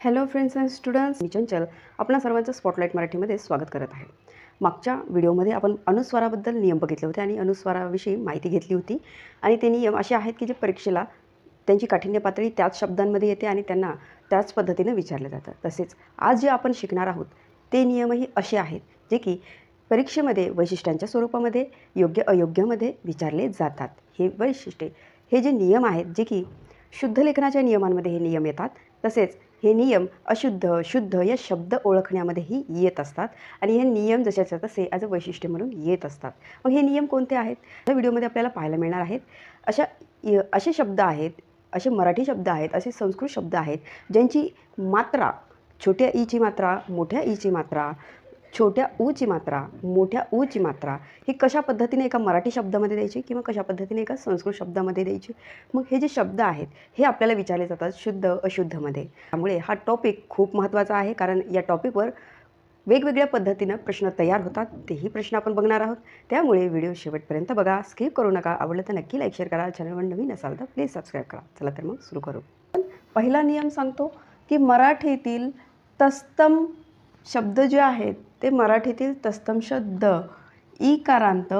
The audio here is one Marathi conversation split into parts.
हॅलो फ्रेंड्स अँड स्टुडंट्स मी चंचल आपणा सर्वांचं स्पॉटलाईट मराठीमध्ये स्वागत करत आहे. मागच्या व्हिडिओमध्ये आपण अनुस्वाराबद्दल नियम बघितले होते आणि अनुस्वाराविषयी माहिती घेतली होती. आणि ते नियम असे आहेत की जे परीक्षेला त्यांची काठिण्य पातळी त्याच शब्दांमध्ये येते आणि त्यांना त्याच पद्धतीनं विचारलं जातं तसेच आज जे आपण शिकणार आहोत ते नियमही असे आहेत जे की परीक्षेमध्ये वैशिष्ट्यांच्या स्वरूपामध्ये योग्य अयोग्यमध्ये विचारले जातात. हे वैशिष्ट्ये हे जे नियम आहेत जे की शुद्ध लेखनाच्या नियमांमध्ये हे नियम येतात. तसेच हे नियम अशुद्ध शुद्ध या शब्द ओळखण्यामध्येही येत असतात. आणि हे नियम जशाच्या तसे ॲज अ वैशिष्ट्य म्हणून येत असतात. मग हे नियम कोणते आहेत? या व्हिडिओमध्ये आपल्याला पाहायला मिळणार आहेत. अशा य- असे शब्द आहेत असे मराठी शब्द आहेत असे संस्कृत शब्द आहेत ज्यांची मात्रा छोट्या ईची मात्रा मोठ्या ईची मात्रा छोट्या ऊची मात्रा मोठ्या ऊची मात्रा ही कशा पद्धतीने एका मराठी शब्दामध्ये द्यायची किंवा कशा पद्धतीने एका संस्कृत शब्दामध्ये द्यायची? मग हे जे शब्द आहेत हे आपल्याला विचारले जातात शुद्ध अशुद्धमध्ये. त्यामुळे हा टॉपिक खूप महत्त्वाचा आहे कारण या टॉपिकवर वेगवेगळ्या पद्धतीनं प्रश्न तयार होतात तेही प्रश्न आपण बघणार आहोत. त्यामुळे व्हिडिओ शेवटपर्यंत बघा स्किप करू नका. आवडलं तर नक्की लाईक शेअर करा. चॅनलवर नवीन असाल तर प्लीज सबस्क्राईब करा. चला तर मग सुरू करू. पहिला नियम सांगतो की मराठीतील तस्तम शब्द जे आहेत ते मराठीतील तस्तम शब्द. इकारांत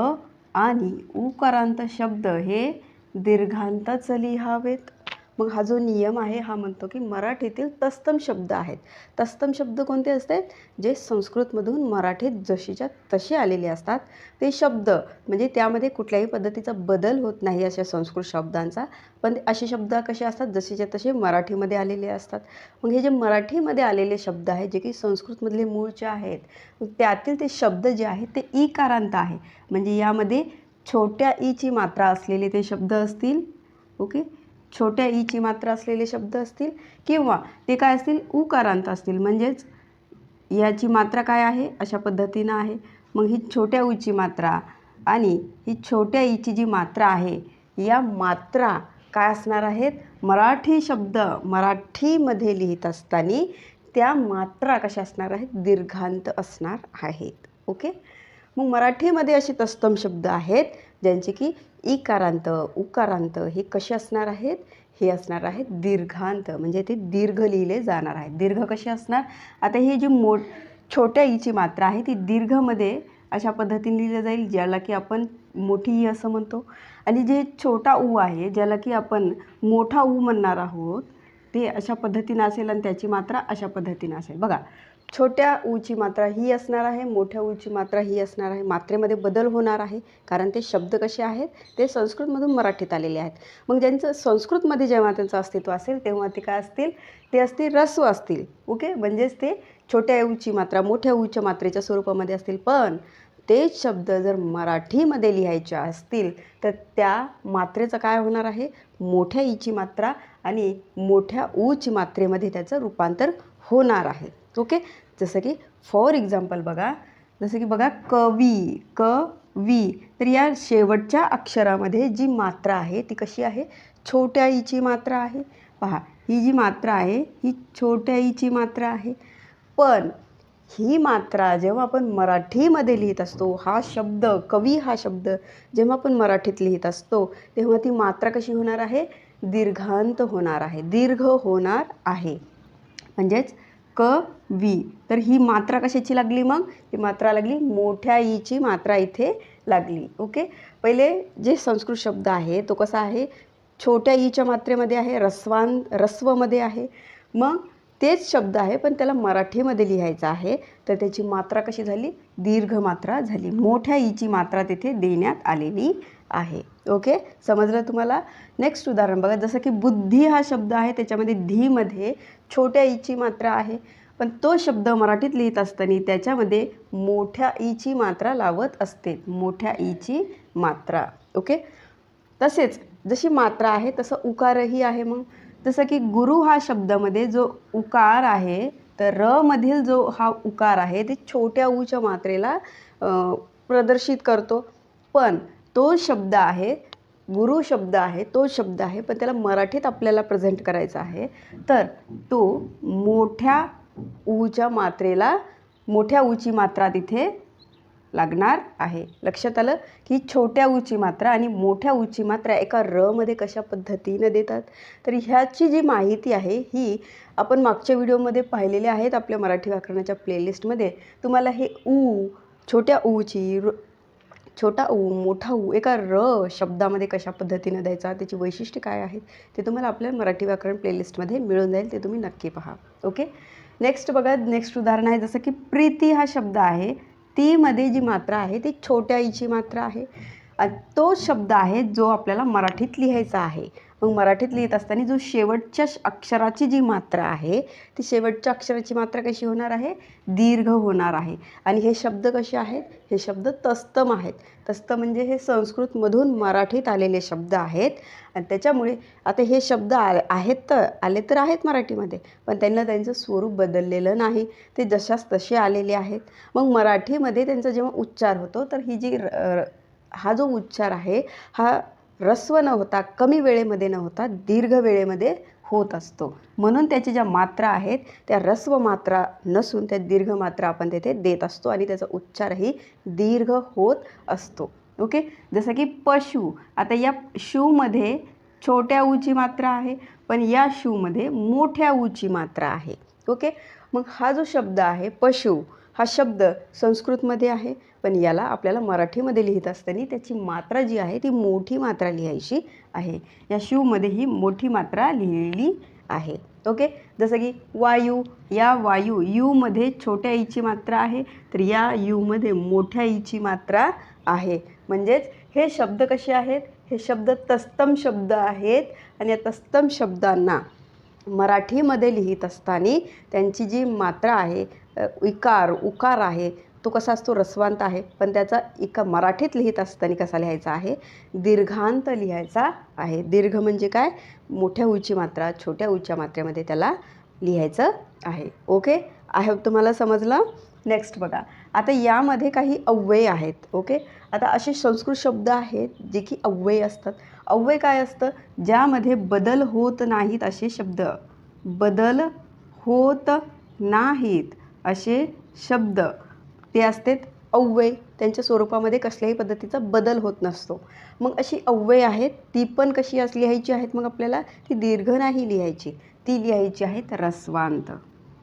आणि उकारांत शब्द हे दीर्घांतच लिहावेत. मग हा जो नियम आहे हा म्हणतो की मराठीतील तस्तम शब्द आहेत. तस्तम शब्द कोणते असतात जे संस्कृतमधून मराठीत जशीच्या तसे आलेले असतात. ते शब्द म्हणजे त्यामध्ये कुठल्याही पद्धतीचा बदल होत नाही अशा संस्कृत शब्दांचा. पण असे शब्द कसे असतात? जसेच्या तसे मराठीमध्ये आलेले असतात. मग हे जे मराठीमध्ये आलेले शब्द आहेत जे की संस्कृतमधले मूळचे आहेत त्यातील ते शब्द जे आहेत ते इकारांत आहे. म्हणजे यामध्ये छोट्या ईची मात्रा असलेले ते शब्द असतील. ओके? छोट्या ईची मात्रा असलेले शब्द असतील किंवा ते काय असतील? उकारांत असतील. म्हणजेच याची मात्रा काय आहे? अशा पद्धतीनं आहे. मग ही छोट्या ऊची मात्रा आणि ही छोट्या ईची जी मात्रा आहे या मात्रा काय असणार आहेत? मराठी शब्द मराठीमध्ये लिहित असताना त्या मात्रा कशा असणार आहेत? दीर्घांत असणार आहेत. ओके? मग मराठीमध्ये असे तस्तम शब्द आहेत. ज्यांचे की इकारांत उकारांत हे कसे असणार आहेत? हे असणार आहेत दीर्घांत म्हणजे ते दीर्घ लिहिले जाणार आहेत. दीर्घ कसे असणार? आता हे जी मो छोट्या ईची मात्रा आहे ती दीर्घमध्ये अशा पद्धतीने लिहिलं जाईल ज्याला की आपण मोठी ई असं म्हणतो. आणि जे छोटा ऊ आहे ज्याला की आपण मोठा ऊ म्हणणार आहोत ते अशा पद्धतीनं असेल आणि त्याची मात्रा अशा पद्धतीनं असेल. बघा छोट्या ऊची मात्रा ही असणार आहे मोठ्या ऊची मात्रा ही असणार आहे. मात्रेमध्ये बदल होणार आहे कारण ते शब्द कसे आहेत ते संस्कृतमधून मराठीत आलेले आहेत. मग ज्यांचं संस्कृतमध्ये जेव्हा त्यांचं अस्तित्व असेल तेव्हा ते काय असतील? ते असतील रस्व असतील. ओके? म्हणजेच ते छोट्या ऊची मात्रा मोठ्या ऊच्या मात्रेच्या स्वरूपामध्ये असतील. पण तेच शब्द जर मराठीमध्ये लिहायचे असतील तर त्या मात्रेचं काय होणार आहे? मोठ्या ईची मात्रा आणि मोठ्या ऊची मात्रेमध्ये त्याचं रूपांतर होणार आहे. ओके? जसं की फॉर एक्झाम्पल बघा जसं की बघा कवी क वी तर या शेवटच्या अक्षरामध्ये जी मात्रा आहे ती कशी आहे? छोट्या ईची मात्रा आहे. पहा ही जी मात्रा आहे ही छोट्या ईची मात्रा आहे. पण ही मात्रा जेव्हा आपण मराठीमध्ये लिहित असतो हा शब्द कवी हा शब्द जेव्हा आपण मराठीत लिहित असतो तेव्हा ती मात्रा कशी होणार आहे? दीर्घांत होणार आहे. दीर्घ होणार आहे. म्हणजेच क वी. तर ही मात्रा कशाची लागली मग? ही मात्रा लागली मोठ्या ईची मात्रा इथे लागली. ओके? पहिले जे संस्कृत शब्द आहे तो कसा आहे? छोट्या ईच्या मात्रेमध्ये आहे रस्वान रस्वमध्ये आहे. मग तेच शब्द आहे पण त्याला मराठीमध्ये लिहायचं आहे. तर त्याची मात्रा कशी झाली? दीर्घ मात्रा झाली. मोठ्या ईची मात्रा तिथे देण्यात आलेली आहे. ओके? समजलं तुम्हाला? नेक्स्ट उदाहरण बघा. जसं की बुद्धी हा शब्द आहे त्याच्यामध्ये धीमध्ये छोट्या ईची मात्रा आहे. पण तो शब्द मराठीत लिहित असताना त्याच्यामध्ये मोठ्या ईची मात्रा लावत असते. मोठ्या ईची मात्रा. ओके? तसेच जशी मात्रा आहे तसं उकारही आहे मग. जसं की गुरु हा शब्दामध्ये जो उकार आहे तर र मधील जो हा उकार आहे ते छोट्या ऊच्या मात्रेला प्रदर्शित करतो. पण तो शब्द आहे गुरु शब्द आहे तो शब्द आहे पण त्याला मराठीत आपल्याला प्रेझेंट करायचा आहे. तर तो मोठ्या ऊच्या मात्रेला मोठ्या ऊची मात्रा तिथे लागणार आहे. लक्षात आलं? की छोट्या ऊची मात्रा आणि मोठ्या ऊची मात्रा एका रमध्ये कशा पद्धतीनं देतात? तर ह्याची जी माहिती आहे ही आपण मागच्या व्हिडिओमध्ये पाहिलेले आहेत आपल्या मराठी व्याकरणाच्या प्लेलिस्टमध्ये तुम्हाला हे ऊ छोट्या ऊची र छोटा ऊ मोठा ऊ एका र शब्दामध्ये कशा पद्धतीनं द्यायचा त्याची वैशिष्ट्य काय आहेत ते तुम्हाला आपल्या मराठी व्याकरण प्लेलिस्टमध्ये मिळून जाईल ते तुम्ही नक्की पहा. ओके? नेक्स्ट बघा नेक्स्ट उदाहरण आहे जसं की प्रीती हा शब्द आहे. तीमध्ये जी मात्रा आहे ती छोट्या ईची मात्रा आहे. तो शब्द आहे जो आपल्याला मराठीत लिहायचा आहे. मग मराठीत लिहित असताना जो शेवटच्या श- अक्षराची जी मात्रा आहे ती शेवटच्या अक्षराची मात्रा कशी होणार आहे? दीर्घ होणार आहे. आणि हे शब्द कसे आहेत? हे शब्द तस्तम आहेत. तस्तम म्हणजे हे संस्कृतमधून मराठीत आलेले शब्द आहेत. आणि त्याच्यामुळे आता हे शब्द आ आहेत तर आले तर आहेत मराठीमध्ये पण त्यांना त्यांचं स्वरूप बदललेलं नाही. ते जशास तसे आलेले आहेत. मग मराठीमध्ये त्यांचा जेव्हा उच्चार होतो तर ही जी र- र- हा जो उच्चार आहे हा ऱ्हस्व न होता कमी वेळेमध्ये न होता दीर्घ वेळेमध्ये होत असतो. म्हणून त्याच्या ज्या मात्रा आहेत त्या रस्व मात्रा नसून त्या दीर्घ मात्रा आपण तेथे देत असतो आणि त्याचा उच्चारही दीर्घ होत असतो. ओके? जसं की पशु. आता या शूमध्ये छोट्या ऊची मात्रा आहे पण या शूमध्ये मोठ्या ऊची मात्रा आहे. ओके? मग हा जो शब्द आहे पशु हा शब्द संस्कृतमध्ये आहे पण याला आपल्याला मराठीमध्ये लिहित असताना त्याची मात्रा जी आहे ती मोठी मात्रा लिहायची आहे. या शिवमध्ये ही मोठी मात्रा लिहिलेली आहे. ओके? जसं की वायू या वायू यूमध्ये छोट्या ईची मात्रा आहे तर या यूमध्ये मोठ्या ईची मात्रा आहे. म्हणजेच हे शब्द कसे आहेत? हे शब्द तस्तम शब्द आहेत आणि या तस्तम शब्दांना मराठीमध्ये लिहित असताना त्यांची जी मात्रा आहे इकार उकार आहे तो कसा असतो? रसवांत आहे. पण त्याचा इका मराठीत लिहित असताना कसा लिहायचा आहे? दीर्घांत लिहायचा आहे. दीर्घ म्हणजे काय? मोठ्या उची मात्रा छोट्या उच्या मात्रेमध्ये त्याला लिहायचं आहे. ओके? आहे तुम्हाला समजलं? नेक्स्ट बघा. आता यामध्ये काही अव्यय आहेत. ओके? आता असे संस्कृत शब्द आहेत जे की अव्यय असतात. अव्यय काय असतं? ज्यामध्ये बदल होत नाहीत असे शब्द. बदल होत नाहीत. असे शब्द. ते असतात अव्यय. त्यांच्या स्वरूपामध्ये कसल्याही पद्धतीचा बदल होत नसतो. मग अशी अव्यय आहेत ती पण कशी असं लिहायची आहेत मग आपल्याला? ती दीर्घ नाही लिहायची. ती लिहायची आहेत रस्वांत.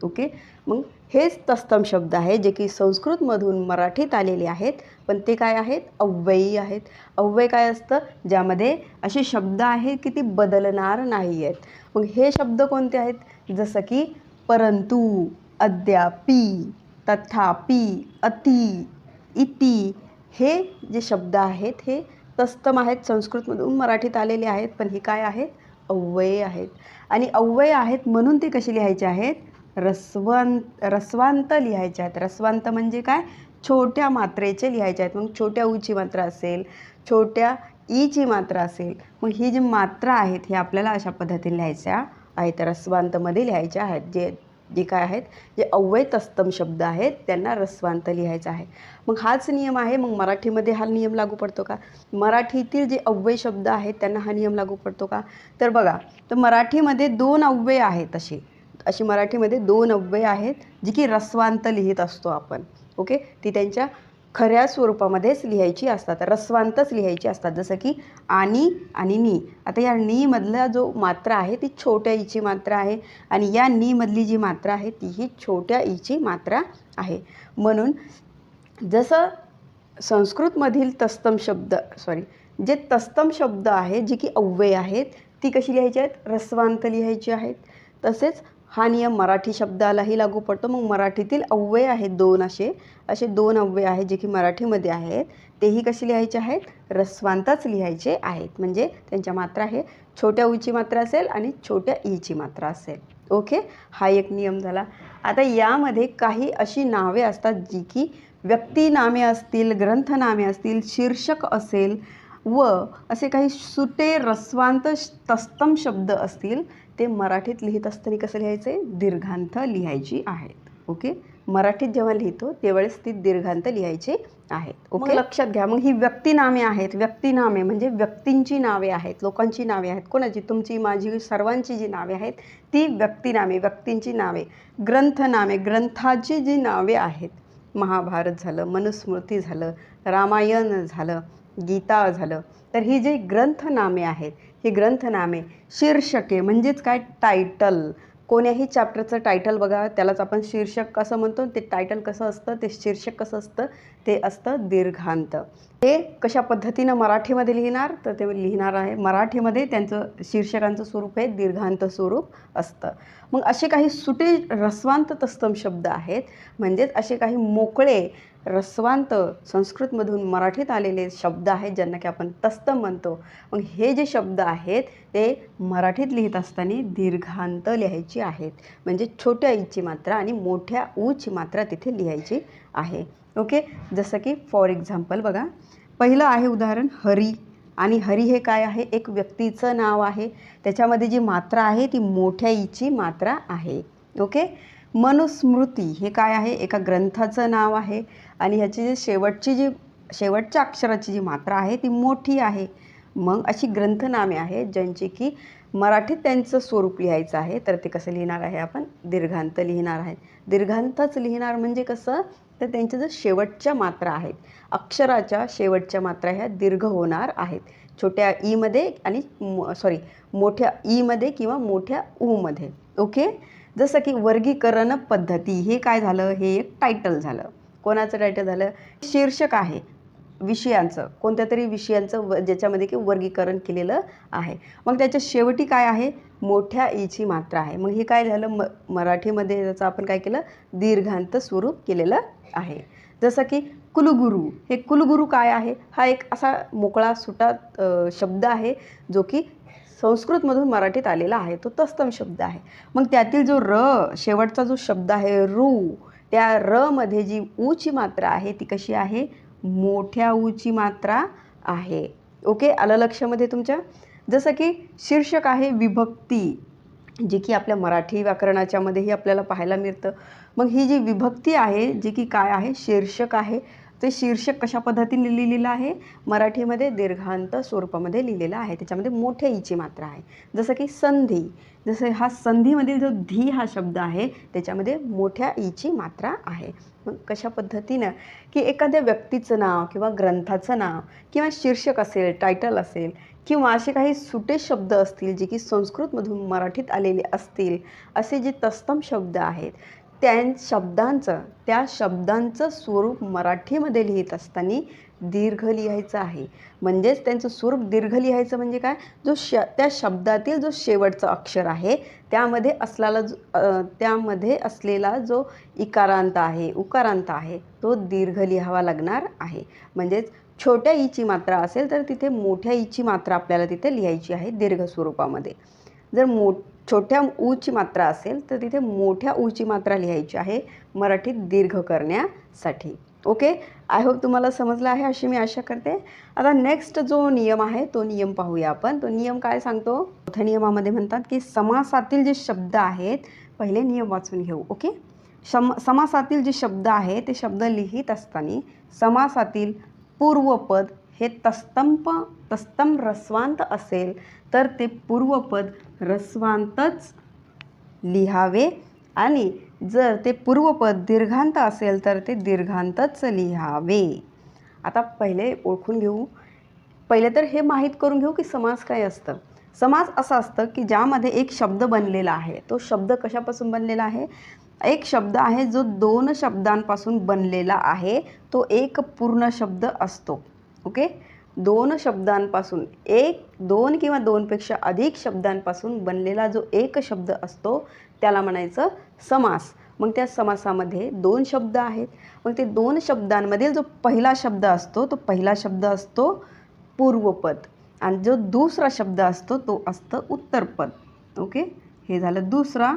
ओके? मग हेच तस्तम शब्द आहे जे की संस्कृतमधून मराठीत आलेले आहेत. पण ते काय आहेत? अव्ययी आहेत. अव्यय काय असतं? ज्यामध्ये असे शब्द आहेत की ते बदलणार नाही आहेत मग हे शब्द कोणते आहेत? जसं की परंतु. अद्यापि तथापि अति इति हे जे शब्द आहेत हे तस्तम आहेत संस्कृतमधून मराठीत आलेले आहेत पण हे काय आहेत? अव्यय आहेत. आणि अव्यय आहेत म्हणून ते कसे लिहायचे आहेत? रस्वंत रस्वांत लिहायचे आहेत. रस्वांत म्हणजे काय? छोट्या मात्रेचे लिहायचे आहेत. मग छोट्या ऊची मात्रा असेल छोट्या ईची मात्रा असेल मग ही जी मात्रा आहेत हे आपल्याला अशा पद्धतीने लिहायच्या आहेत. रस्वांतमध्ये लिहायच्या आहेत जे जे काय आहेत जे अव्यय तस्तम शब्द आहेत त्यांना रस्वांत लिहायचं आहे. मग हाच नियम आहे मग मराठीमध्ये हा नियम लागू पडतो का? मराठीतील जे अव्यय शब्द आहेत त्यांना हा नियम लागू पडतो का? तर बघा तर मराठीमध्ये दोन अव्यय आहेत असे. अशी मराठीमध्ये दोन अव्यय आहेत जी की रस्वांत लिहित असतो आपण. ओके? ती त्यांच्या खऱ्या स्वरूपामध्येच लिहायची असतात रस्वांतच लिहायची असतात जसं की आणि आणि नी. आता या नीमधला जो मात्रा आहे ती छोट्या ईची मात्रा आहे आणि या नीमधली जी मात्रा आहे ती ही छोट्या ईची मात्रा आहे. म्हणून जसं संस्कृतमधील तस्तम शब्द सॉरी जे तस्तम शब्द आहेत जे की अव्यय आहेत ती कशी लिहायची आहेत? रस्वांत लिहायची आहेत. तसेच हा नियम मराठी शब्दालाही लागू पडतो. मग मराठीतील अव्यय आहेत दोन असे. असे दोन अव्यय आहेत जे की मराठीमध्ये आहेत. तेही कसे लिहायचे आहेत? रस्वांतच लिहायचे आहेत. म्हणजे त्यांच्या मात्रा हे छोट्या ऊची मात्रा असेल आणि छोट्या ईची मात्रा असेल. ओके? हा एक नियम झाला. आता यामध्ये काही अशी नावे असतात जी की व्यक्तिनामे असतील ग्रंथनामे असतील शीर्षक असेल व असे काही सुटे रस्वांत तस्तम शब्द असतील ते मराठीत लिहित असताना कसं लिहायचे? दीर्घांत लिहायची आहेत. ओके? मराठीत जेव्हा लिहितो त्यावेळेस ती दीर्घांत लिहायची आहेत. ओके? लक्षात घ्या. मग ही व्यक्तिनामे आहेत. व्यक्तिनामे म्हणजे व्यक्तींची नावे आहेत लोकांची नावे आहेत. कोणाची? तुमची माझी सर्वांची जी नावे आहेत ती व्यक्तिनामे व्यक्तींची नावे. ग्रंथनामे ग्रंथाची जी नावे आहेत. महाभारत झालं मनुस्मृती झालं रामायण झालं गीता झालं. तर ही जी ग्रंथनामे आहेत ही ग्रंथनामे शीर्षके म्हणजेच काय? टायटल कोण्याही चॅप्टरचं टायटल बघा त्यालाच आपण शीर्षक कसं म्हणतो? ते टायटल कसं असतं? ते शीर्षक कसं असतं? ते असतं दीर्घांत. हे कशा पद्धतीनं मराठीमध्ये लिहिणार? तर ते लिहिणार आहे मराठीमध्ये त्यांचं शीर्षकांचं स्वरूप हे दीर्घांत स्वरूप असतं. मग असे काही सुटे रस्वांत तस्तम शब्द आहेत. म्हणजेच असे काही मोकळे रस्वांत संस्कृतमधून मराठीत आलेले शब्द आहेत ज्यांना की आपण तस्तम म्हणतो. मग हे जे शब्द आहेत ते मराठीत लिहित असताना दीर्घांत लिहायची आहेत. म्हणजे छोट्या ईची मात्रा आणि मोठ्या ऊची मात्रा तिथे लिहायची आहे. ओके? जसं की फॉर एक्झाम्पल बघा. पहिलं आहे उदाहरण हरी. आणि हरी हे काय आहे? एक व्यक्तीचं नाव आहे. त्याच्यामध्ये जी मात्रा आहे ती मोठ्या ईची मात्रा आहे. ओके? मनुस्मृती हे काय आहे? एका ग्रंथाचं नाव आहे. आणि ह्याची जी शेवटची जी शेवटच्या अक्षराची जी मात्रा आहे ती मोठी आहे. मग अशी ग्रंथनामे आहेत ज्यांची की मराठीत त्यांचं स्वरूप लिहायचं आहे. तर ते कसं लिहिणार आहे आपण? दीर्घांत लिहिणार आहे. दीर्घांतच लिहिणार म्हणजे कसं? तर त्यांच्या ज्या शेवटच्या मात्रा आहेत अक्षराच्या शेवटच्या मात्रा ह्या दीर्घ होणार आहेत. छोट्या ईमध्ये आणि सॉरी मोठ्या ईमध्ये किंवा मोठ्या ऊमध्ये ओके? जसं की वर्गीकरण पद्धती हे काय झालं? हे एक टायटल झालं. कोणाचं टायटल झालं? शीर्षक आहे. विषयांचं कोणत्या तरी विषयांचं व ज्याच्यामध्ये की वर्गीकरण केलेलं आहे. मग त्याच्या शेवटी काय आहे? मोठ्या ईची मात्रा आहे. मग हे काय झालं? म मराठीमध्ये त्याचं आपण काय केलं? दीर्घांत स्वरूप केलेलं आहे. जसं की कुलगुरू. हे कुलगुरू काय आहे? हा एक असा मोकळा सुटा शब्द आहे जो की संस्कृतमधून मराठीत आलेला आहे. तो तस्तम शब्द आहे. मग त्यातील जो र शेवटचा जो शब्द आहे रू त्या रमध्ये जी ऊची मात्रा आहे ती कशी आहे? मोठ्या ऊची मात्रा आहे. ओके आलं लक्षामध्ये तुमच्या? जसं की शीर्षक आहे विभक्ती जे की आपल्या मराठी व्याकरणाच्यामध्येही आपल्याला पाहायला मिळतं. मग ही जी विभक्ती आहे जी की काय आहे? शीर्षक आहे. ते शीर्षक कशा पद्धतीने लिहिलेलं आहे? मराठीमध्ये दीर्घांत स्वरूपामध्ये लिहिलेलं आहे. त्याच्यामध्ये मोठ्या ईची मात्रा आहे. जसं की संधी. जसं हा संधीमधील जो धी हा शब्द आहे त्याच्यामध्ये मोठ्या ईची मात्रा आहे. कशा पद्धतीनं की एखाद्या व्यक्तीचं नाव किंवा ग्रंथाचं नाव किंवा शीर्षक असेल टायटल असेल किंवा असे काही सुटे शब्द असतील जे की संस्कृतमधून मराठीत आलेले असतील असे जे तस्तम शब्द आहेत त्या शब्दांचं त्या शब्दांचं स्वरूप मराठीमध्ये लिहित असताना दीर्घ लिहायचं आहे. म्हणजेच त्यांचं स्वरूप दीर्घ लिहायचं म्हणजे काय? जो श त्या शब्दातील जो शेवटचा अक्षर आहे त्यामध्ये असलेला जो त्यामध्ये असलेला जो इकारांत आहे उकारांत आहे तो दीर्घ लिहावा लागणार आहे. म्हणजेच छोट्या ईची मात्रा असेल तर तिथे मोठ्या ईची मात्रा आपल्याला तिथे लिहायची आहे दीर्घ स्वरूपामध्ये. जर मोठ छोट्या ऊची मात्रा असेल तर तिथे मोठ्या ऊची मात्रा लिहायची आहे मराठीत दीर्घ करण्यासाठी. ओके आय होप तुम्हाला समजलं आहे अशी मी आशा करते. आता नेक्स्ट जो नियम आहे तो नियम पाहूया आपण. तो नियम काय सांगतो? चौथ्या नियमामध्ये म्हणतात की समासातील जे शब्द आहेत पहिले नियम वाचून घेऊ. ओके शम समासातील जे शब्द आहे ते शब्द लिहित असताना समासातील पूर्वपद हे तस्तंप तस्तम रस्वांत असेल तर ते पूर्वपद रस्वांतच लिहावे. आणि जर ते पूर्वपद दीर्घांत असेल तर ते दीर्घांतच लिहावे. आता पहिले ओळखून घेऊ. पहिले तर हे माहीत करून घेऊ की समास काय असतं. समास असं असतं की ज्यामध्ये एक शब्द बनलेला आहे. तो शब्द कशापासून बनलेला आहे? एक शब्द आहे जो दोन शब्दांपासून बनलेला आहे. तो एक पूर्ण शब्द असतो. ओके? दोन शब्दांपासून एक दोन किंवा दोनपेक्षा अधिक शब्दांपासून बनलेला जो एक शब्द असतो त्याला म्हणायचं समास. मग त्या समासामध्ये दोन शब्द आहेत. मग ते दोन शब्दांमधील जो पहिला शब्द असतो तो पहिला शब्द असतो पूर्वपद. आणि जो दुसरा शब्द असतो तो असतं उत्तरपद. ओके? हे झालं दुसरा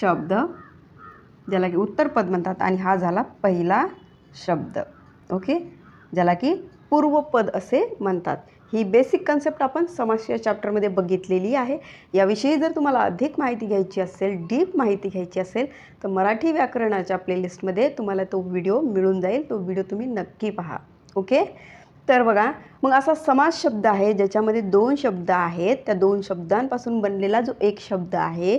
शब्द ज्याला की उत्तरपद म्हणतात. आणि हा झाला पहिला शब्द. ओके? ज्याला की पूर्वपद असे म्हणतात. ही बेसिक कन्सेप्ट आपण समास या चॅप्टरमध्ये बघितलेली आहे. याविषयी जर तुम्हाला अधिक माहिती घ्यायची असेल डीप माहिती घ्यायची असेल तर मराठी व्याकरणाच्या प्लेलिस्टमध्ये तुम्हाला तो व्हिडिओ मिळून जाईल. तो व्हिडिओ तुम्ही नक्की पहा. ओके तर बघा मग असा समास शब्द आहे ज्याच्यामध्ये दोन शब्द आहेत. त्या दोन शब्दांपासून बनलेला जो एक शब्द आहे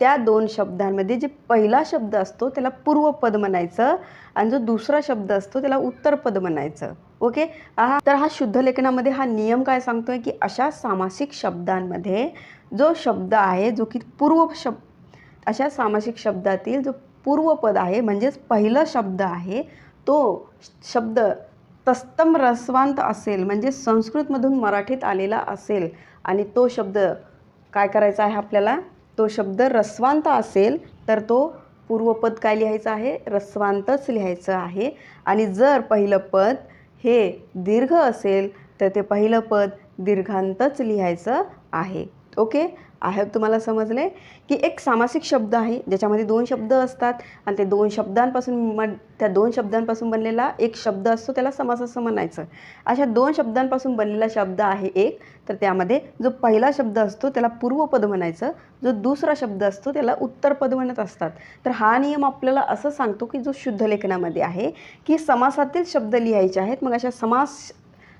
त्या दोन शब्दांमध्ये जे पहिला शब्द असतो त्याला पूर्वपद म्हणायचं. आणि जो दुसरा शब्द असतो त्याला उत्तरपद म्हणायचं. ओके? हा तर हा शुद्ध लेखनामध्ये हा नियम काय सांगतोय की अशा सामासिक शब्दांमध्ये जो शब्द आहे जो की पूर्व शब्द अशा सामासिक शब्दातील जो पूर्वपद आहे म्हणजेच पहिला शब्द आहे तो शब्द तस्तम रसवांत असेल म्हणजे संस्कृतमधून मराठीत आलेला असेल आणि तो शब्द काय करायचा आहे आपल्याला? तो शब्द रसवांत असेल तर तो पूर्वपद काय लिहायचं आहे? रसवांतच लिहायचं आहे. आणि जर पहिलं पद हे दीर्घ असेल तर ते पहिलं पद दीर्घांतच लिहायचं आहे. ओके? आहे तुम्हाला समजले? की एक सामासिक शब्द आहे ज्याच्यामध्ये दोन शब्द असतात आणि ते दोन शब्दांपासून मग त्या दोन शब्दांपासून बनलेला एक शब्द असतो त्याला समास असं म्हणायचं. अशा दोन शब्दांपासून बनलेला शब्द आहे एक तर त्यामध्ये जो पहिला शब्द असतो त्याला पूर्वपद म्हणायचं. जो दुसरा शब्द असतो त्याला उत्तरपद म्हणत असतात. तर हा नियम आपल्याला असं सांगतो की जो शुद्ध लेखनामध्ये आहे की समासातील शब्द लिहायचे आहेत मग अशा समास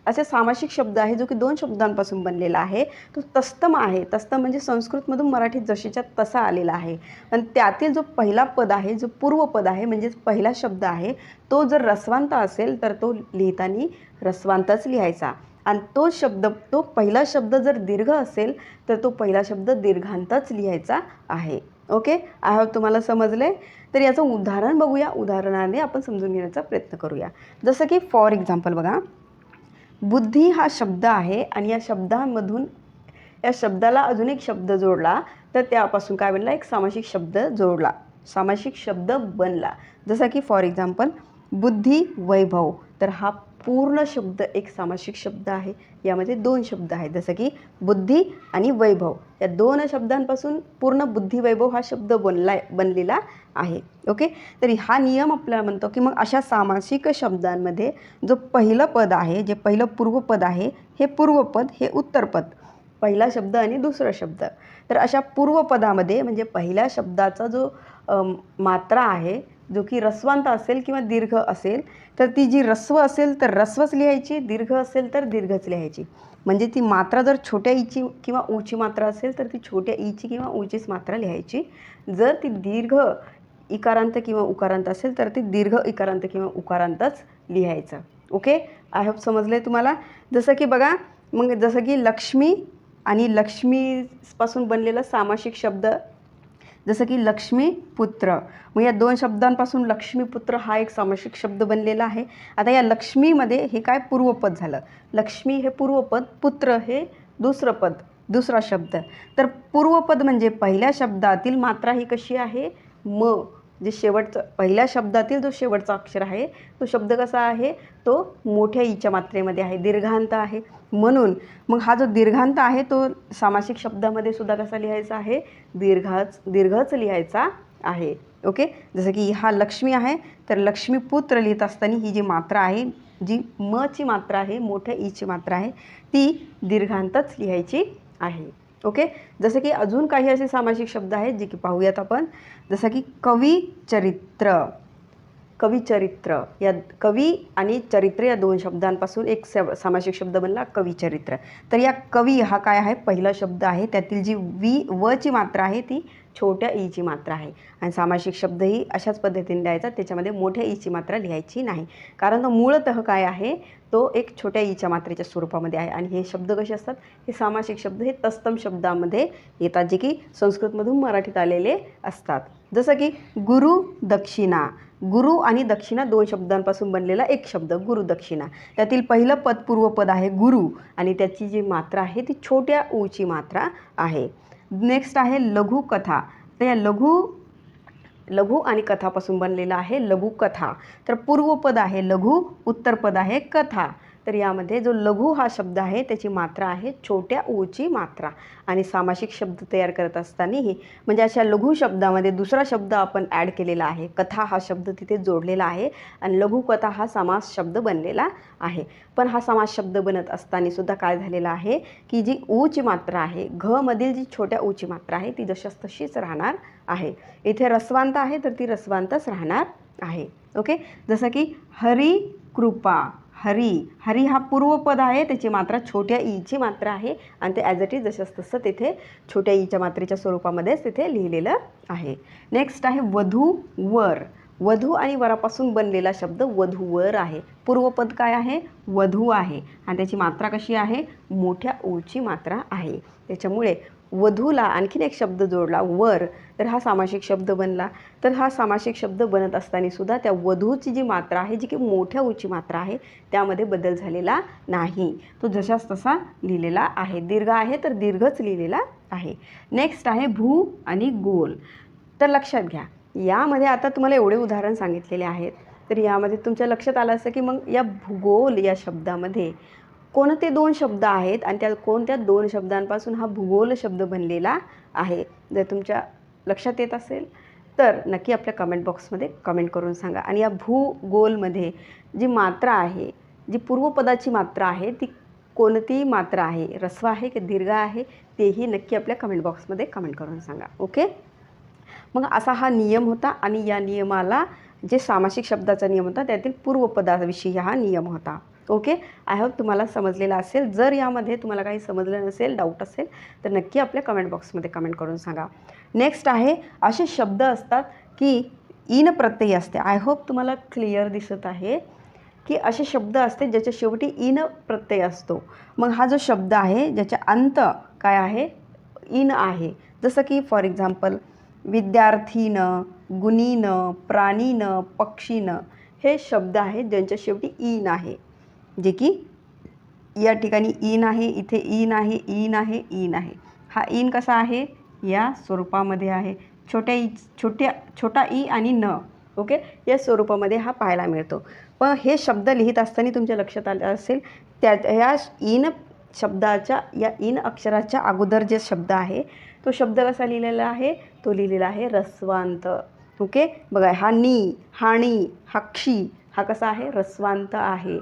असे सामासिक शब्द आहे जो की दोन शब्दांपासून बनलेला आहे. तो तस्तम आहे. तस्तम म्हणजे संस्कृतमधून मराठीत जशीच्या तसा आलेला आहे. आणि त्यातील जो पहिला पद आहे जो पूर्वपद आहे म्हणजेच पहिला शब्द आहे तो जर रसवांत असेल तर तो लिहिताना रसवांतच लिहायचा. आणि तो शब्द तो पहिला शब्द जर दीर्घ असेल तर तो पहिला शब्द दीर्घांतच लिहायचा आहे. ओके? आय हॅव तुम्हाला समजले? तर याचं उदाहरण बघूया. उदाहरणाने आपण समजून घेण्याचा प्रयत्न करूया. जसं की फॉर एक्झाम्पल बघा. बुद्धी हा शब्द आहे आणि या शब्दामधून या शब्दाला अजून एक शब्द जोडला तर त्यापासून काय बनला एक सामासिक शब्द जोडला. सामासिक शब्द बनला. जसं की फॉर एक्झाम्पल बुद्धी वैभव तर हा पूर्ण शब्द एक सामासिक शब्द आहे. यामध्ये दोन शब्द आहेत. जसं की बुद्धी आणि वैभव. या दोन शब्दांपासून पूर्ण बुद्धी वैभव हा शब्द बनला बनलेला आहे. ओके तरी हा नियम आपल्याला म्हणतो की मग अशा सामासिक शब्दांमध्ये जो पहिलं पद आहे जे पहिलं पूर्वपद आहे हे पूर्वपद हे उत्तरपद. पहिला शब्द आणि दुसरा शब्द. तर अशा पूर्वपदामध्ये म्हणजे पहिल्या शब्दाचा जो मात्रा आहे जो की रस्वांत असेल किंवा दीर्घ असेल तर ती जी रस्व असेल तर रस्वच लिहायची दीर्घ असेल तर दीर्घच लिहायची. म्हणजे ती मात्रा जर छोट्या ईची किंवा ऊची मात्रा असेल तर ती छोट्या ईची किंवा ऊचीच मात्रा लिहायची. जर ती दीर्घ इकारांत किंवा उकारांत असेल तर ती दीर्घ इकारांत किंवा उकारांतच लिहायचं. ओके? आय होप समजलं आहे तुम्हाला? जसं की बघा मग जसं की लक्ष्मी आणि लक्ष्मीपासून बनलेला सामासिक शब्द जसं की लक्ष्मीपुत्र. मग या दोन शब्दांपासून लक्ष्मीपुत्र हा एक सामासिक शब्द बनलेला आहे. आता या लक्ष्मीमध्ये हे काय पूर्वपद झालं? लक्ष्मी हे पूर्वपद पुत्र हे दुसरं पद दुसरा शब्द. तर पूर्वपद म्हणजे पहिल्या शब्दातील मात्रा ही कशी आहे? म. जे शेवटचं पहिल्या शब्दातील जो शेवटचा अक्षर आहे तो शब्द कसा आहे? तो मोठ्या ईच्या मात्रेमध्ये आहे दीर्घांत आहे. म्हणून मग हा जो दीर्घांत आहे तो सामासिक शब्दामध्ये सुद्धा कसा लिहायचा आहे? दीर्घाच दीर्घच लिहायचा आहे. ओके? जसं की हा लक्ष्मी आहे तर लक्ष्मीपुत्र लिहित असताना ही जी मात्रा आहे जी म ची मात्रा आहे मोठ्या ईची मात्रा आहे ती दीर्घांतच लिहायची आहे. ओके? जसं की अजून काही असे सामासिक शब्द आहेत जे की पाहूयात आपण. जसं की कवी चरित्र कवी चरित्र. या कवी आणि चरित्र या दोन शब्दांपासून एक स सामासिक शब्द बनला कवी चरित्र. तर या कवी हा काय आहे? पहिला शब्द आहे. त्यातील जी वी व ची मात्रा आहे ती छोट्या ईची मात्रा आहे. आणि सामासिक शब्दही अशाच पद्धतीने लिहायचा त्याच्यामध्ये मोठ्या ईची मात्रा लिहायची नाही. कारण तो मूळतः काय आहे? तो एक छोट्या ईच्या मात्रेच्या स्वरूपामध्ये आहे. आणि हे शब्द कसे असतात? हे सामासिक शब्द हे तस्तम शब्दामध्ये येतात जे की संस्कृतमधून मराठीत आलेले असतात. जसं की गुरु दक्षिणा. गुरु आणि दक्षिणा दोन शब्दांपासून बनलेला एक शब्द गुरु दक्षिणा. त्यातील पहिलं पद पूर्वपद आहे गुरु. आणि त्याची जी मात्रा आहे ती छोट्या ऊची मात्रा आहे. नेक्स्ट आहे लघुकथा तर या लघु लघु आणि कथापासून बनलेलं आहे लघुकथा तर पूर्वपद आहे लघु उत्तरपद आहे कथा. तर यामध्ये जो लघु हा शब्द आहे त्याची मात्रा आहे छोट्या ऊची मात्रा. आणि सामासिक शब्द तयार करत असतानाही म्हणजे अशा लघु शब्दामध्ये दुसरा शब्द आपण ॲड केलेला आहे. कथा हा शब्द तिथे जोडलेला आहे आणि लघुकथा हा समास शब्द बनलेला आहे. पण हा समास शब्द बनत असताना सुद्धा काय झालेला आहे की जी ऊची मात्रा आहे घ मधील जी छोट्या ऊची मात्रा आहे ती जशास तशीच राहणार आहे. इथे रसवांत आहे तर ती रसवांतच राहणार आहे. ओके? जसं की हरी कृपा. हरी. हरी हा पूर्वपद आहे त्याची मात्रा छोट्या ईची मात्रा आहे आणि ते ॲज इट इज जसंच तसं तिथे छोट्या ईच्या मात्रेच्या स्वरूपामध्येच तिथे लिहिलेलं आहे. नेक्स्ट आहे वधू वर. वधू आणि वरापासून बनलेला शब्द वधूवर आहे. पूर्वपद काय आहे? वधू आहे. आणि त्याची मात्रा कशी आहे? मोठ्या ऊची मात्रा आहे. त्याच्यामुळे वधूला आणखीन एक शब्द जोडला वर तर हा सामासिक शब्द बनला. तर हा सामासिक शब्द बनत असताना सुद्धा त्या वधूची जी मात्रा आहे जी की मोठ्या उची मात्रा आहे त्यामध्ये बदल झालेला नाही. तो जशाच तसा लिहिलेला आहे. दीर्घ आहे तर दीर्घच लिहिलेला आहे. नेक्स्ट आहे भू आणि गोल. तर लक्षात घ्या यामध्ये आता तुम्हाला एवढे उदाहरण सांगितलेले आहेत. तर यामध्ये तुमच्या लक्षात आलं असं की मग या भूगोल या शब्दामध्ये कोणते दोन शब्द आहेत आणि त्या कोणत्या दोन शब्दांपासून हा भूगोल शब्द बनलेला आहे जर तुमच्या लक्षात येत असेल तर नक्की आपल्या कमेंट बॉक्समध्ये कमेंट करून सांगा. आणि या भूगोलमध्ये जी मात्रा आहे जी पूर्वपदाची मात्रा आहे ती कोणती मात्रा आहे रस्व आहे की दीर्घ आहे तेही नक्की आपल्या कमेंट बॉक्समध्ये कमेंट करून सांगा. ओके? मग असा हा नियम होता आणि या नियमाला जे सामासिक शब्दाचा नियम होता त्यातील पूर्वपदाविषयी हा नियम होता. ओके? आय होप तुम्हाला समजलेला असेल. जर यामध्ये तुम्हाला काही समजलं नसेल डाऊट असेल तर नक्की आपल्या कमेंट बॉक्समध्ये कमेंट करून सांगा. नेक्स्ट आहे असे शब्द असतात की इन प्रत्ययी असते. आय होप तुम्हाला क्लिअर दिसत आहे की असे शब्द असते ज्याच्या शेवटी इन प्रत्यय असतो. मग हा जो शब्द आहे ज्याच्या अंत काय आहे? इन आहे. जसं की फॉर एक्झाम्पल विद्यार्थीनं गुणीनं प्राणीनं पक्षीनं हे शब्द आहेत ज्यांच्या शेवटी इन आहे. जे की या ठिकाणी इन आहे इथे इन आहे इन आहे इन आहे. हा इन कसा आहे? या स्वरूपामध्ये आहे. छोट्या ई छोट्या छोटा ई आणि न ओके? या स्वरूपामध्ये हा पाहायला मिळतो. पण हे शब्द लिहित असताना तुमच्या लक्षात आलं असेल त्या ह्या इन शब्दाच्या या इन अक्षराच्या अगोदर जे शब्द आहे तो शब्द कसा लिहिलेला आहे? तो लिहिलेला आहे रस्वांत ओके? बघा हा नी हाणी हाक्षी हा कसा आहे? रस्वांत आहे.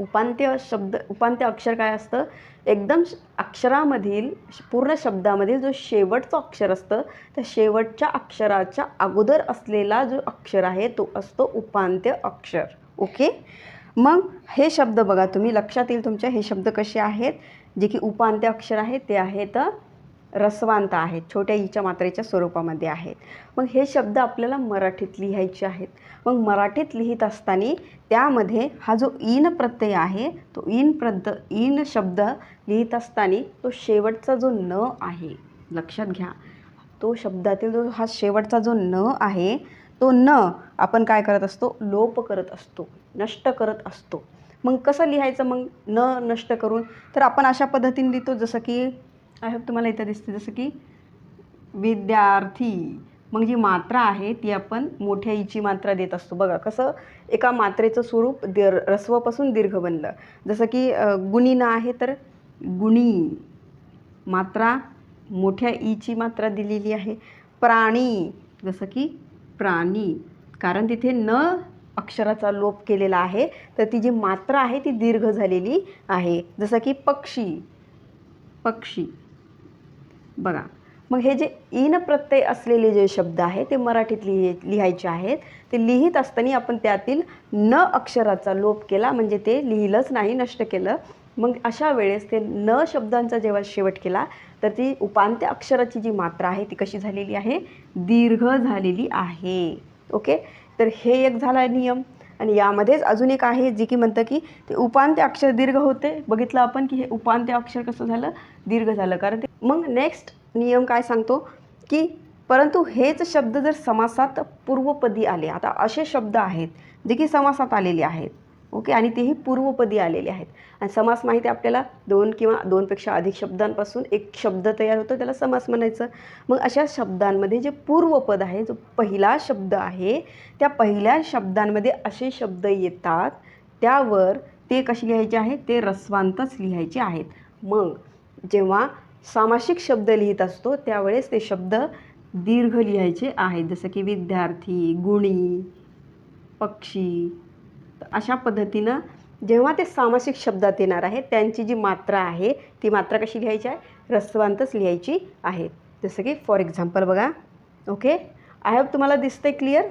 उपांत्य शब्द उपांत्य अक्षर काय असतं? एकदम अक्षरामधील श- पूर्ण शब्दामधील जो शेवटचं अक्षर असतं त्या शेवटच्या अक्षराच्या अगोदर असलेला जो अक्षर आहे तो असतो उपांत्य अक्षर. ओके? मग हे शब्द बघा तुम्ही लक्षात येईल तुमच्या हे शब्द कसे आहेत? जे की उपांत्य अक्षर आहेत ते आहेत रसवांत आहेत छोट्या ईच्या मात्रेच्या स्वरूपामध्ये आहेत. मग हे शब्द आपल्याला मराठीत लिहायचे आहेत. मग मराठीत लिहित असताना त्यामध्ये हा जो ईन प्रत्यय आहे तो ईन प्रद ईन शब्द लिहित असताना तो शेवटचा जो न आहे लक्षात घ्या. तो शब्दातील जो हा शेवटचा जो न आहे तो न आपण काय करत असतो? लोप करत असतो नष्ट करत असतो. मग कसं लिहायचं मग? न नष्ट करून. तर आपण अशा पद्धतीने लिहितो जसं की आय होप तुम्हाला इथं दिसते जसं की विद्यार्थी. मग जी मात्रा आहे ती आपण मोठ्या ईची मात्रा देत असतो. बघा कसं एका मात्रेचं स्वरूप दीर रस्वपासून दीर्घ बनलं. जसं की गुणीनं आहे तर गुणी मात्रा मोठ्या ईची मात्रा दिलेली आहे. प्राणी जसं की प्राणी. कारण तिथे न अक्षराचा लोप केलेला आहे तर ती जी मात्रा आहे ती दीर्घ झालेली आहे. जसं की पक्षी. पक्षी. बघा. मग हे जे इन प्रत्यय असलेले जे शब्द आहे ते मराठीत लिहि लिहायचे आहेत. ते लिहित असताना आपण त्यातील न अक्षराचा लोप केला म्हणजे ते लिहिलंच नाही नष्ट केलं. मग अशा वेळेस ते न शब्दांचा जेव्हा शेवट केला तर ती उपांत्य अक्षराची जी मात्रा आहे ती कशी झालेली आहे? दीर्घ झालेली आहे. ओके? तर हे एक झाला नियम. आणि यामध्येच अजून एक आहे जी की म्हणतं की ते उपांत्य अक्षर दीर्घ होते. बघितलं आपण की हे उपांत्य अक्षर कसं झालं? दीर्घ झालं. कारण ते मग नेक्स्ट नियम काय सांगतो? की परंतु हेच शब्द जर समासात पूर्वपदी आले आता असे शब्द आहेत जे की समासात आलेले आहेत ओके? आणि तेही पूर्वपदी आलेले आहेत. आणि समास माहिती आपल्याला दोन किंवा दोनपेक्षा अधिक शब्दांपासून एक शब्द तयार होतो त्याला समास म्हणायचं. मग अशा शब्दांमध्ये जे पूर्वपद आहे जो पहिला शब्द आहे त्या पहिल्या शब्दांमध्ये असे शब्द येतात त्यावर ते कसे लिहायचे आहेत ते रस्वांतच लिहायचे आहेत. मग जेव्हा सामासिक शब्द लिहित असतो त्यावेळेस ते शब्द दीर्घ लिहायचे आहेत. जसं की विद्यार्थी गुणी पक्षी तर अशा पद्धतीनं जेव्हा ते सामासिक शब्दात येणार आहे त्यांची जी मात्रा आहे ती मात्रा कशी लिहायची आहे? रस्वांतच लिहायची आहे. जसं की फॉर एक्झाम्पल बघा ओके आय होप तुम्हाला दिसतंय क्लिअर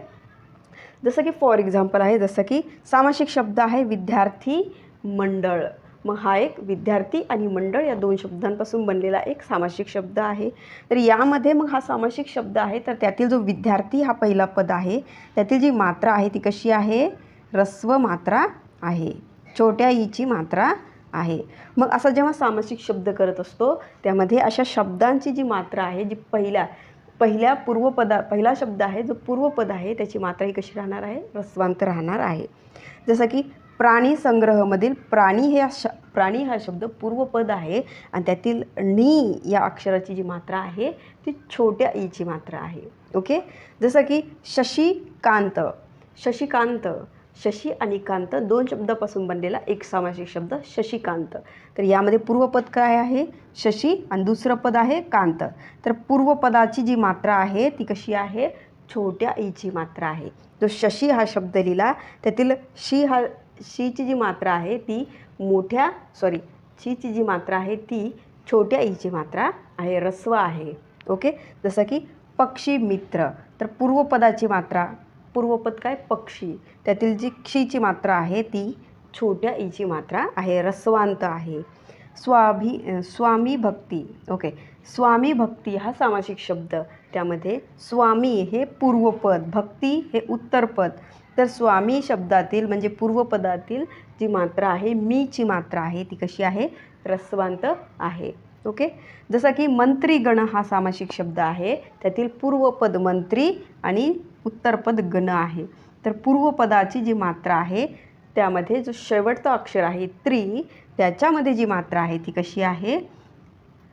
जसं की फॉर एक्झाम्पल आहे जसं की सामासिक शब्द आहे विद्यार्थी मंडळ. मग हा एक विद्यार्थी आणि मंडळ या दोन शब्दांपासून बनलेला एक सामासिक शब्द आहे. तर यामध्ये मग हा सामासिक शब्द आहे तर त्यातील जो विद्यार्थी हा पहिला पद आहे त्यातील जी मात्रा आहे ती कशी आहे? ऱ्हस्व मात्रा आहे. छोट्या ईची मात्रा आहे. मग असा जेव्हा सामासिक शब्द करत असतो त्यामध्ये अशा शब्दांची जी मात्रा आहे जी पहिल्या पहिल्या पूर्वपदा पहिला शब्द आहे जो पूर्वपद आहे त्याची मात्रा ही कशी राहणार आहे? रस्वांत राहणार आहे. जसं की प्राणी संग्रहमधील प्राणी हे श प्राणी हा शब्द पूर्वपद आहे आणि त्यातील नी या अक्षराची जी मात्रा आहे ती छोट्या ईची मात्रा आहे. ओके? जसं की शशिकांत शशिकांत शशी आणि कांत दोन शब्दापासून बनलेला एक सामासिक शब्द शशिकांत. तर यामध्ये पूर्वपद काय आहे? शशी आणि दुसरं पद आहे कांत. तर पूर्वपदाची जी मात्रा आहे ती कशी आहे? छोट्या ईची मात्रा आहे. जो शशी हा शब्द लिहिला त्यातील शी हा शीची जी मात्रा आहे ती मोठ्या सॉरी शीची जी मात्रा आहे ती छोट्या ईची मात्रा आहे रस्व आहे. ओके? जसं की पक्षी मित्र. तर पूर्वपदाची मात्रा पूर्वपद काय? पक्षी. त्यातील जी क्षीची मात्रा आहे ती छोट्या ईची मात्रा आहे रस्वांत आहे. स्वाभी स्वामी भक्ती. ओके. स्वामी भक्ती हा सामासिक शब्द. त्यामध्ये स्वामी हे पूर्वपद भक्ती हे उत्तरपद. तर स्वामी शब्दातील म्हणजे पूर्वपदातील जी मात्रा आहे मीची मात्रा आहे ती कशी आहे? रस्वांत आहे. ओके. जसं की मंत्रीगण हा सामासिक शब्द आहे त्यातील पूर्वपद मंत्री आणि उत्तरपद गण आहे. तर पूर्वपदाची जी मात्रा आहे त्यामध्ये जो शेवटचा अक्षर आहे त्रि त्याच्यामध्ये जी मात्रा आहे ती कशी आहे?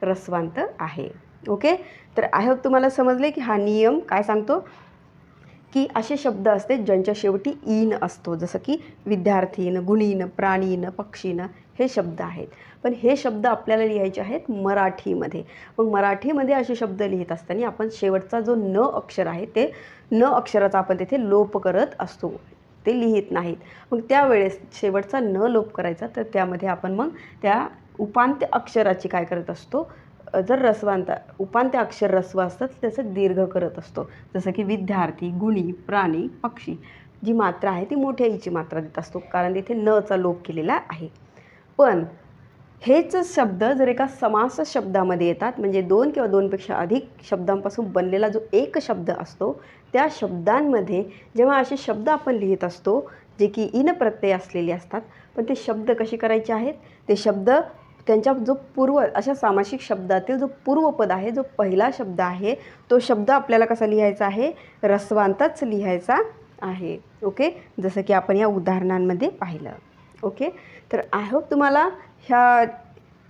रस्वांत आहे. ओके? तर आय होप तुम्हाला समजले की हा नियम काय सांगतो? की असे शब्द असते ज्यांच्या शेवटी ईन असतो. जसं की विद्यार्थीन गुणीन प्राणीन पक्षीनं हे शब्द आहेत. पण हे शब्द आपल्याला लिहायचे आहेत मराठीमध्ये. मग मराठीमध्ये असे शब्द लिहित असताना आपण शेवटचा जो न अक्षर आहे ते न अक्षराचा आपण तिथे लोप करत असतो. ते लिहित नाहीत. मग त्यावेळेस शेवटचा न लोप करायचा तर त्यामध्ये आपण मग त्या उपांत्य अक्षराची काय करत असतो? जर रस्वांत उपांत्य अक्षर रस्व असतं तर त्याचं दीर्घ करत असतो. जसं की विद्यार्थी गुणी प्राणी पक्षी जी मात्रा आहे ती मोठ्या ईची मात्रा देत असतो. कारण तिथे नचा लोप केलेला आहे. पण हेच शब्द जर एका समास शब्दामध्ये येतात म्हणजे दोन किंवा दोनपेक्षा अधिक शब्दांपासून बनलेला जो एक शब्द असतो त्या शब्दांमध्ये जेव्हा असे शब्द आपण लिहित असतो जे की इन प्रत्यय असलेले असतात पण ते शब्द कसे करायचे आहेत? ते शब्द त्यांच्या जो पूर्व अशा सामासिक शब्दातील जो पूर्वपद आहे जो पहिला शब्द आहे तो शब्द आपल्याला कसा लिहायचा आहे? रस्वांतच लिहायचा आहे. ओके? जसं की आपण या उदाहरणांमध्ये पाहिलं. ओके? तर आय होप तुम्हाला ह्या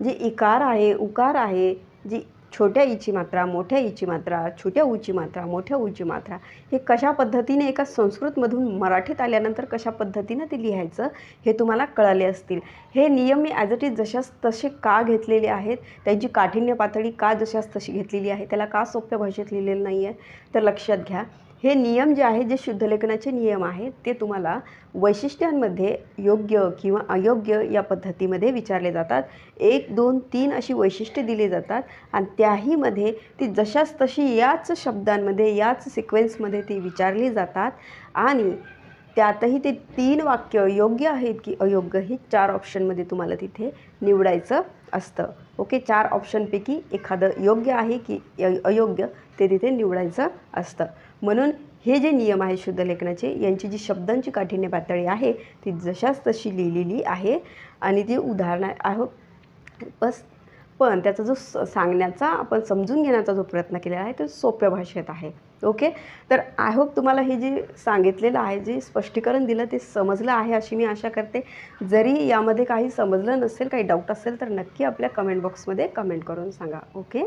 जे इकार आहे उकार आहे जी छोट्या ईची मात्रा मोठ्या ईची मात्रा छोट्या ऊची मात्रा मोठ्या ऊची मात्रा हे कशा पद्धतीने एका संस्कृतमधून मराठीत आल्यानंतर कशा पद्धतीनं ते लिहायचं हे तुम्हाला कळाले असतील. हे नियम मी ॲज इट इज जशाच तसे का घेतलेले आहेत त्यांची काठिण्य पातळी का जशाच तशी घेतलेली आहे त्याला का सोप्या भाषेत लिहिलेलं नाही आहे तर लक्षात घ्या. हे नियम जे आहेत जे शुद्धलेखनाचे नियम आहेत ते तुम्हाला वैशिष्ट्यांमध्ये योग्य किंवा अयोग्य या पद्धतीमध्ये विचारले जातात. एक दोन तीन अशी वैशिष्ट्ये दिली जातात आणि त्याहीमध्ये ती जशाच तशी याच शब्दांमध्ये याच सिक्वेन्समध्ये ती विचारली जातात आणि त्यातही ते तीन वाक्य योग्य आहेत की अयोग्य हे चार ऑप्शनमध्ये तुम्हाला तिथे निवडायचं असतं. ओके? चार ऑप्शनपैकी एखादं योग्य आहे की अयोग्य ते तिथे निवडायचं असतं. म्हणून हे जे नियम आहे शुद्ध लेखनाचे यांची जी शब्दांची काठिण्य पातळी आहे ती जशाच तशी लिहिलेली आहे. आणि ती उदाहरणं आहे बस. पण त्याचा जो स सांगण्याचा आपण समजून घेण्याचा जो प्रयत्न केलेला आहे तो सोप्या भाषेत आहे. ओके? तर आय होप तुम्हाला हे जे सांगितलेलं आहे जे स्पष्टीकरण दिलं ते समजलं आहे अशी मी आशा करते. जरी यामध्ये काही समजलं नसेल काही डाऊट असेल तर नक्की आपल्या कमेंट बॉक्समध्ये कमेंट करून सांगा. ओके?